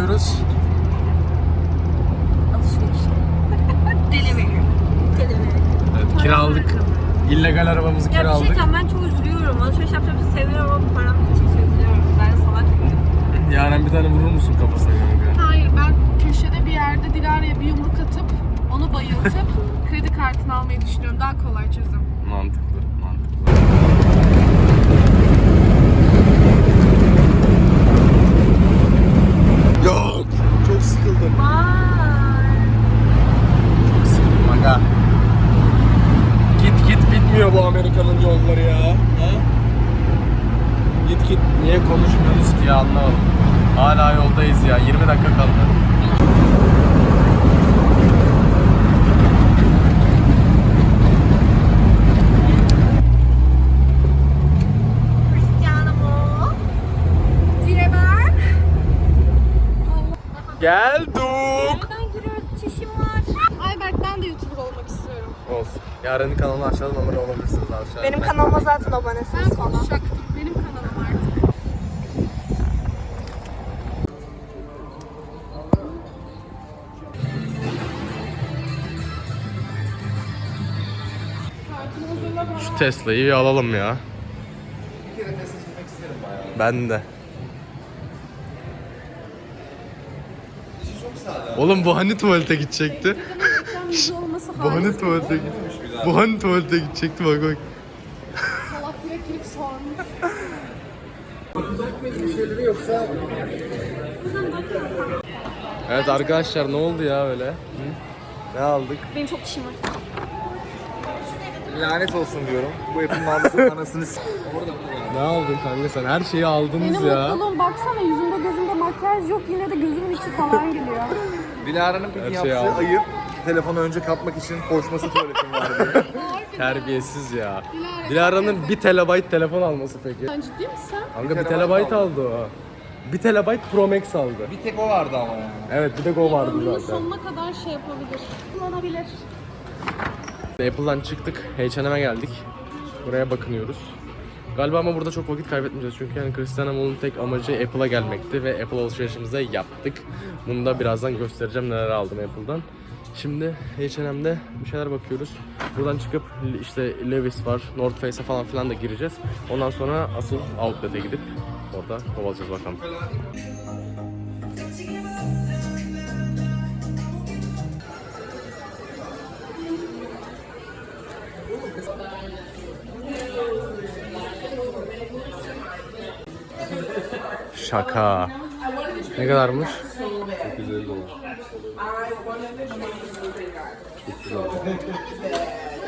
yapıyoruz? Alışveriş. Delivery. Delivery. Evet, kiraladık. İllegal arabamızı Ya bir şey kiraladık. diyeceğim ben çok üzülüyorum. Alışveriş yapacağımı seviyorum ama param için üzülüyorum. Ben salak mıyım? Yaren bir tane vurur musun kafasına kanka? Hayır ben köşede bir yerde Dilara'ya bir yumruk atıp onu bayıltıp kredi kartını almayı düşünüyorum. Daha kolay çözüm. Mantıklı. Yok. Çok sıkıldım. Vay. Çok sıkıldım aga. Git git bitmiyor bu Amerika'nın yolları ya. Ha? Git git. Niye konuşmuyorsunuz ki ya anlamadım. Hala yoldayız ya. 20 dakika kaldı. Geldik. Nereden giriyoruz? Çişim var. Ayberk ben de YouTuber olmak istiyorum. Olsun. Yarın kanalına aşağıdan abone olabilirsiniz aşağıya. Benim kanalıma zaten abonesiniz Ben falan. konuşacaktım. Tesla'yı bir alalım ya. Ben de. Oğlum bu hani tuvalete gidecekti? Yüzü olması Bu hani harika. tuvalete gidecekti? Bu hani tuvalete gidecekti bak bak. Salak direkt girip sormuş. Evet arkadaşlar ne oldu ya öyle? Hı? Ne aldık? Benim çok çişim var. Lanet olsun diyorum. Bu yapım mağazasının anasını s- Ne aldın kanka sen? Her şeyi aldınız Benim ya. mutluluğum baksana yüzümde gözümde makyaj yok yine de gözümün içi falan gülüyor. Dilara'nın bir Her şeyi yaptığı aldım. ayıp telefonu önce kapmak için koşması tuvaletim vardı. Terbiyesiz ya. Dilara'nın 1 terabayt telefon alması peki. Sen ciddi misin? Kanka 1 terabayt aldı o. 1 terabayt Pro Max aldı. bir tek o vardı ama yani. Evet bir tek o vardı Ömrünün zaten. sonuna kadar şey yapabilir. Kullanabilir. Apple'dan çıktık. H&M'e geldik. Buraya bakınıyoruz. Galiba ama burada çok vakit kaybetmeyeceğiz çünkü yani Cristiano Ronaldo'nun tek amacı Apple'a gelmekti ve Apple alışverişimizi yaptık. Bunu da birazdan göstereceğim neler aldım Apple'dan. Şimdi H&M'de bir şeyler bakıyoruz. Buradan çıkıp işte Levi's var, North Face'e falan filan da gireceğiz. Ondan sonra asıl outlet'e gidip orada kovalayacağız bakalım. Şaka. Ne kadarmış? 850 dolar.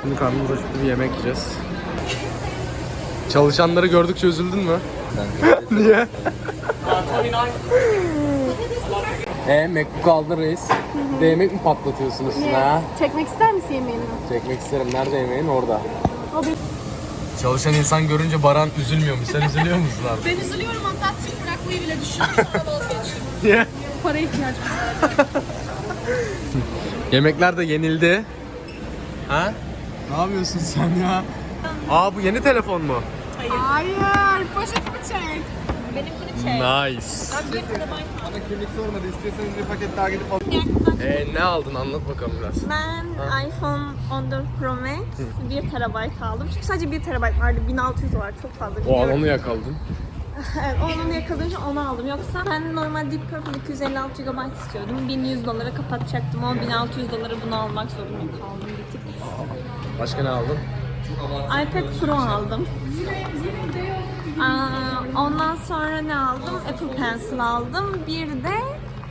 Şimdi karnımız acıktı bir yemek yiyeceğiz. Çalışanları gördükçe üzüldün mü? Niye? e MacBook aldın reis. Bir de yemek mi patlatıyorsun üstüne ha? Çekmek ister misin yemeğini? Çekmek isterim. Nerede yemeğin? Orada. Çalışan insan görünce Baran üzülmüyormuş. Sen üzülüyor musun abi? Ben üzülüyorum hatta bırakmayı bile düşündüm sonra vazgeçtim. Niye? Para ihtiyacım var. Yemekler de yenildi. Ha? Ne yapıyorsun sen ya? Aa bu yeni telefon mu? Hayır, poşetimi çek. Benimkini çek. Nice. Bana kimlik sormadı. İstiyorsanız bir paket daha gidip alın. Ee, ne aldın anlat bakalım biraz. Ben iPhone 14 Pro Max 1 TB aldım. Çünkü sadece 1 TB vardı. 1600 var. Çok fazla. O alanı yakaldın. Evet, onu yakalayınca onu aldım. Yoksa ben normal Deep Purple 256 GB istiyordum. 1100 dolara kapatacaktım ama 1600 dolara bunu almak zorunda kaldım bir tık. Başka ne aldın? iPad Pro aldım. Aa, ondan sonra ne aldım? Apple Pencil aldım. Bir de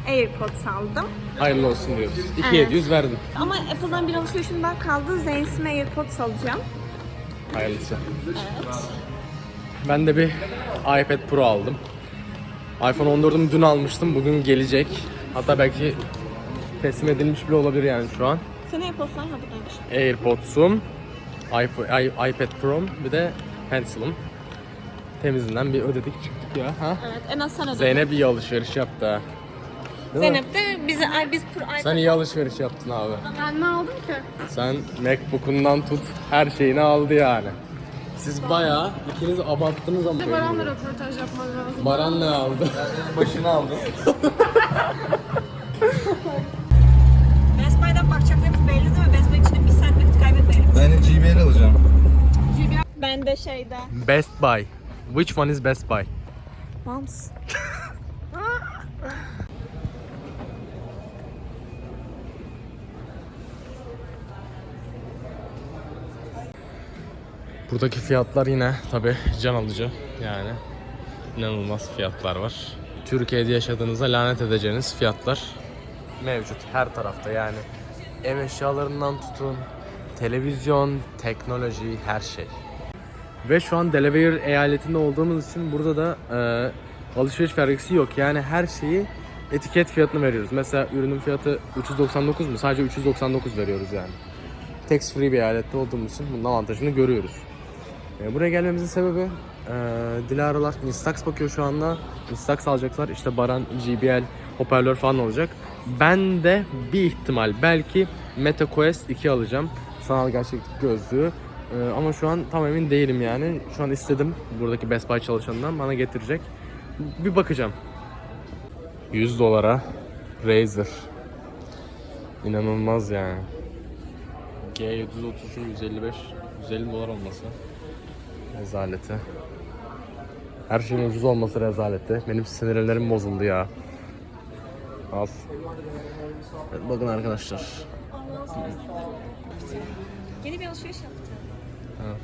AirPods aldım. Hayırlı olsun diyoruz. Evet. 2700 verdin. Ama Apple'dan bir alışverişim daha kaldı. Zeynep'ime AirPods alacağım. Hayırlısı. Evet. Ben de bir iPad Pro aldım. iPhone 14'ümü dün almıştım. Bugün gelecek. Hatta belki teslim edilmiş bile olabilir yani şu an. Senin AirPods'lar ha buradaymış. AirPods'um, iP- i- iPad Pro'm bir de Pencil'ım. Temizinden bir ödedik çıktık ya. Ha? Evet en az sen ödedin. Zeynep iyi alışveriş yaptı ha. Değil mi? Zeynep de bize ay biz pro iPad Sen iyi alışveriş yaptın abi. Ben ne aldım ki? Sen Macbook'undan tut her şeyini aldı yani. Siz bayağı ikiniz abarttınız ama. Bir de Baran'la röportaj yapmak lazım. Baran ne aldı? Başını aldım. Best Buy'dan bakacaklarımız belli değil mi? Best Buy için bir saat vakit kaybetmeyelim. Ben GBL alacağım. Ben de şeyde. Best Buy. Which one is Best Buy? Moms. Buradaki fiyatlar yine tabi can alıcı yani inanılmaz fiyatlar var. Türkiye'de yaşadığınızda lanet edeceğiniz fiyatlar mevcut her tarafta yani ev eşyalarından tutun televizyon, teknoloji her şey. Ve şu an Delaware eyaletinde olduğumuz için burada da e, alışveriş vergisi yok. Yani her şeyi etiket fiyatını veriyoruz. Mesela ürünün fiyatı 399 mu? Sadece 399 veriyoruz yani. Tax free bir eyalette olduğumuz için bunun avantajını görüyoruz. E, buraya gelmemizin sebebi e, Dilara'lar Instax bakıyor şu anda. Instax alacaklar. İşte Baran, JBL, hoparlör falan olacak. Ben de bir ihtimal belki Meta Quest 2 alacağım. Sanal gerçeklik gözlüğü. E, ama şu an tam emin değilim yani. Şu an istedim buradaki Best Buy çalışanından bana getirecek. Bir bakacağım. 100 dolara Razer. İnanılmaz yani. G730'un 155 150 dolar olması rezaleti. Her şeyin ucuz olması rezaleti. Benim sinirlerim bozuldu ya. Al. Evet, bakın arkadaşlar. Yeni bir alışveriş yaptım.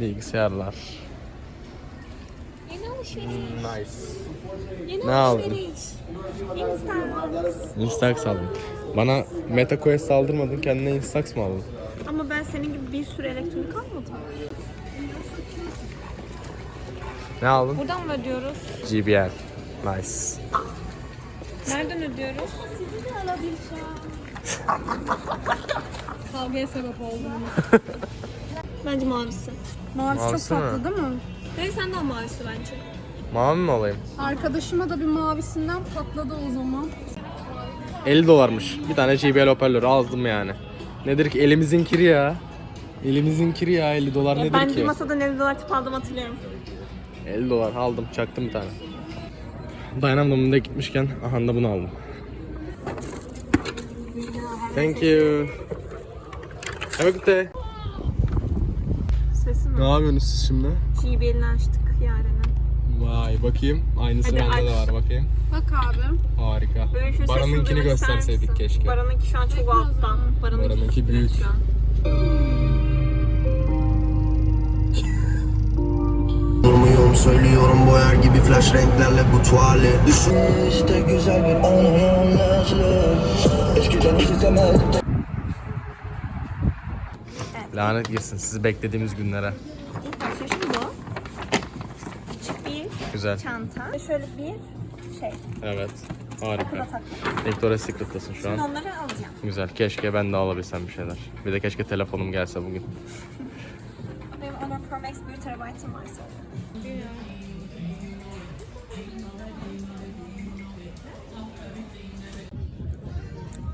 Bilgisayarlar. Yeni alışveriş. Nice. Yeni Ne aldın? Instagram. Instax aldım. Bana MetaQuest aldırmadın kendine Instax mı aldın? Ama ben senin gibi bir sürü elektronik almadım. Ne aldın? Buradan mı ödüyoruz? GBL. Nice. Nereden ödüyoruz? Sizi de alabileceğim. Kavgaya sebep oldum. Bence mavisi. Mavisi çok Mavisi mi? tatlı değil mi? Evet sen de al mavisi bence. Mavi mi alayım? Arkadaşıma da bir mavisinden patladı o zaman. 50 dolarmış. Bir tane JBL hoparlör aldım yani. Nedir ki elimizin kiri ya. Elimizin kiri ya 50 dolar nedir ben ki? bir masadan 50 dolar tip aldım hatırlıyorum. 50 dolar aldım çaktım bir tane. Dayanamadım da gitmişken aha da bunu aldım. Thank you. Have a good day. Sesi mi? Ne yapıyorsunuz siz şimdi? JBL'ini açtık yarına. Vay bakayım. Aynısı Hadi bende de aç. var bakayım. Bak abi. Harika. Böyle şu Baran'ınkini sesini duymak gösterseydik misin? keşke. Baran'ınki şu an çok alttan. Baran'ınki, Baran'ınki büyük. Şu an. Durmuyorum söylüyorum boyar gibi flash renklerle bu tuvali Düşün işte güzel bir anı yalnızlık Eskiden hiç istemezdim Lanet girsin sizi beklediğimiz günlere. İlk alışverişim bu. Güzel. çanta. Ve Şöyle bir şey. Evet. Harika. takma. Victoria's Secret'tasın şu Şimdi an. onları alacağım. Güzel. Keşke ben de alabilsem bir şeyler. Bir de keşke telefonum gelse bugün. Benim Honor Pro Max 1 TB'ım var sadece.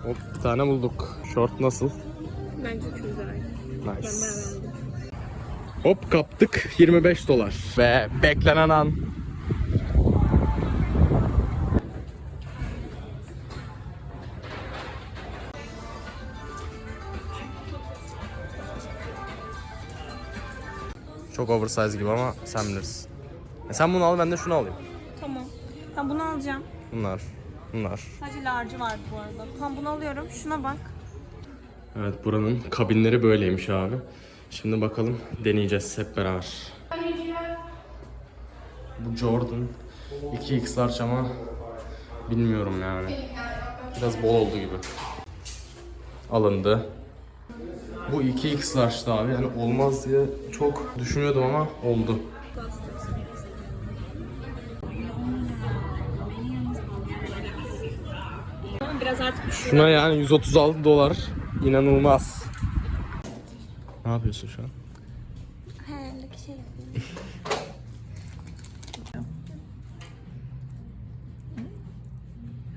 Hop bir tane bulduk. Short nasıl? Bence çok güzel. Nice. Hop kaptık 25 dolar. Ve beklenen an. Çok oversize gibi ama sen bilirsin. E sen bunu al ben de şunu alayım. Tamam. Ben bunu alacağım. Bunlar. Bunlar. Sadece large'ı vardı bu arada. Tamam bunu alıyorum. Şuna bak. Evet buranın kabinleri böyleymiş abi. Şimdi bakalım deneyeceğiz hep beraber. Bu Jordan 2x large ama bilmiyorum yani. Biraz bol oldu gibi. Alındı. Bu 2x large'dı abi yani olmaz diye çok düşünüyordum ama oldu. Biraz artık. Şuna yani 136 dolar inanılmaz. Ne yapıyorsun şu an?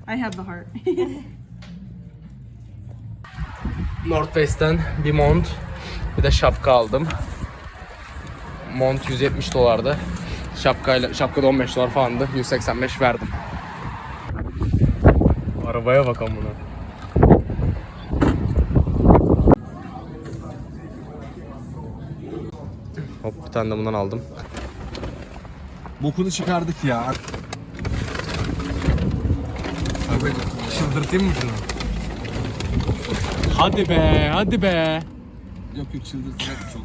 I have the heart. North Face'ten bir mont, bir de şapka aldım. Mont 170 dolardı. Şapkayla, şapkada 15 dolar falandı. 185 verdim. Arabaya bak amına. Hop bir tane de bundan aldım. Bokunu çıkardık ya. Abi çıldırtayım mı şunu? Hadi be, hadi be. Yok yok çıldırtacak çok.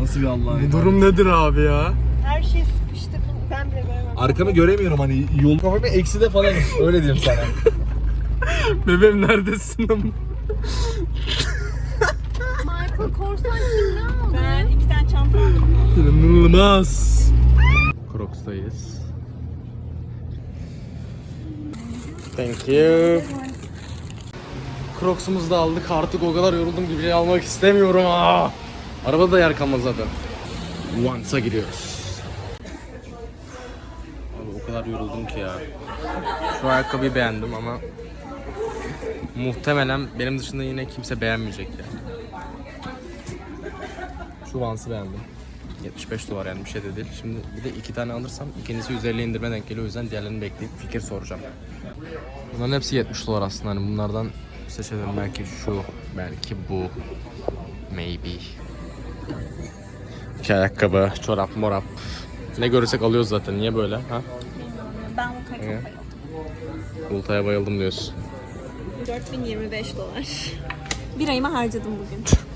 Nasıl bir Allah'ın Bu durum nedir abi ya? Her şey sıkıştı. Ben bile göremem. Arkamı göremiyorum hani yol kafamı eksi de falan öyle diyeyim sana. Bebeğim neredesin ama? Michael Korsan kim ne aldı? Ben iki tane çanta aldım. İnanılmaz. Crocs'tayız. Thank you. Crocs'umuzu da aldık. Artık o kadar yoruldum ki bir şey almak istemiyorum. Aa! Arabada da yer kalmaz zaten. Once'a giriyoruz. Abi o kadar yoruldum ki ya. Şu ayakkabıyı beğendim ama muhtemelen benim dışında yine kimse beğenmeyecek ya. Şu Vans'ı beğendim. 75 dolar yani bir şey de değil. Şimdi bir de iki tane alırsam ikincisi 150 indirme denk geliyor. O yüzden diğerlerini bekleyip fikir soracağım. Bunların hepsi 70 dolar aslında. Hani bunlardan seçelim belki şu, belki bu. Maybe. İki ayakkabı, çorap, morap. Ne görürsek alıyoruz zaten. Niye böyle? Ha? Ben bu takım Evet. Ultaya bayıldım diyorsun. 4025 dolar. Bir ayımı harcadım bugün.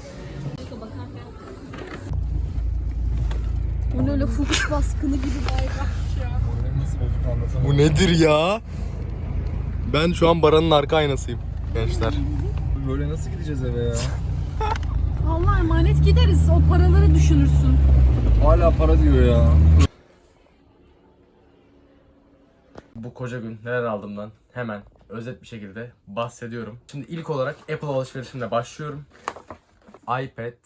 Bu ne öyle fuhuş baskını gibi bayrak ya. Bu nedir ya? Ben şu an Baran'ın arka aynasıyım. Gençler. Böyle nasıl gideceğiz eve ya? Allah emanet gideriz. O paraları düşünürsün. Hala para diyor ya. Bu koca gün neler aldığımdan hemen özet bir şekilde bahsediyorum. Şimdi ilk olarak Apple alışverişimle başlıyorum. iPad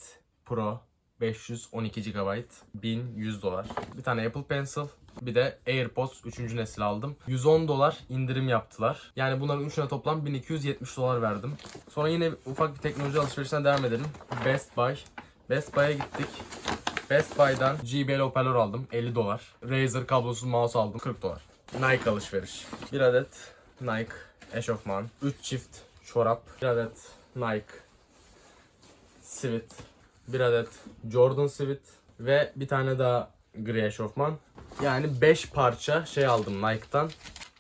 Pro 512 GB 1100 dolar. Bir tane Apple Pencil, bir de AirPods 3. nesil aldım. 110 dolar indirim yaptılar. Yani bunların üçüne toplam 1270 dolar verdim. Sonra yine ufak bir teknoloji alışverişine devam edelim. Best Buy. Best Buy'a gittik. Best Buy'dan JBL hoparlör aldım 50 dolar. Razer kablosuz mouse aldım 40 dolar. Nike alışveriş. Bir adet Nike eşofman. 3 çift çorap. Bir adet Nike sivit. Bir adet Jordan sivit. Ve bir tane daha gri eşofman. Yani 5 parça şey aldım Nike'tan.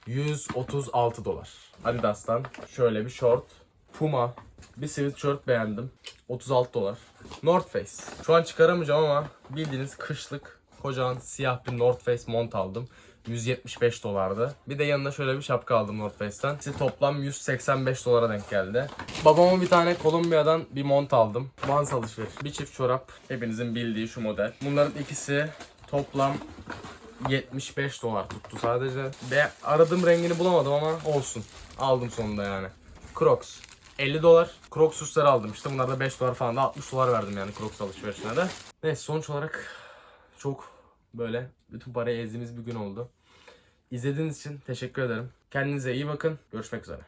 136 dolar. Adidas'tan şöyle bir short. Puma. Bir sweatshirt beğendim. 36 dolar. North Face. Şu an çıkaramayacağım ama bildiğiniz kışlık kocaman siyah bir North Face mont aldım. 175 dolardı. Bir de yanına şöyle bir şapka aldım North Face'ten. İşte toplam 185 dolara denk geldi. Babama bir tane Kolombiya'dan bir mont aldım. Vans alışveriş. Bir çift çorap. Hepinizin bildiği şu model. Bunların ikisi toplam 75 dolar tuttu sadece. Ve aradığım rengini bulamadım ama olsun. Aldım sonunda yani. Crocs. 50 dolar. Crocs üstleri aldım işte. Bunlar da 5 dolar falan da 60 dolar verdim yani Crocs alışverişine de. Neyse sonuç olarak çok böyle bütün parayı ezdiğimiz bir gün oldu. İzlediğiniz için teşekkür ederim. Kendinize iyi bakın. Görüşmek üzere.